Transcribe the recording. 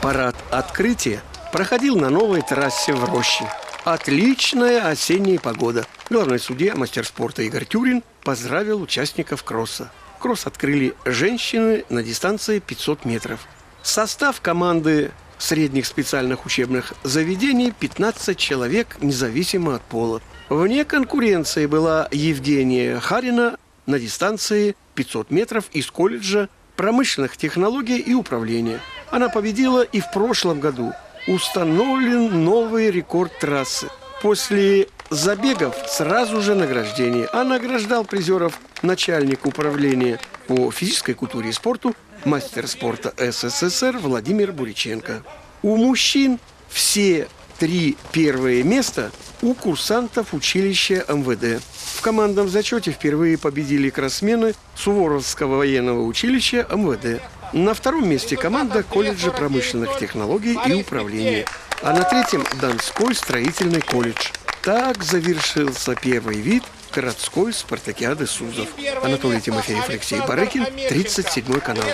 Парад открытия проходил на новой трассе в Роще. Отличная осенняя погода. Главный судья, мастер спорта Игорь Тюрин поздравил участников кросса. Кросс открыли женщины на дистанции 500 метров. Состав команды средних специальных учебных заведений 15 человек, независимо от пола. Вне конкуренции была Евгения Харина на дистанции 500 метров из колледжа промышленных технологий и управления. Она победила и в прошлом году. Установлен новый рекорд трассы. После забегов сразу же награждение. А награждал призеров начальник управления по физической культуре и спорту, мастер спорта СССР Владимир Буриченко. У мужчин все три первые места у курсантов училища МВД. В командном зачете впервые победили кроссмены Суворовского военного училища МВД. На втором месте команда колледжа промышленных технологий и управления. А на третьем – Донской строительный колледж. Так завершился первый вид городской спартакиады СУЗов. Анатолий Тимофеев, Алексей Барыкин, 37 канал.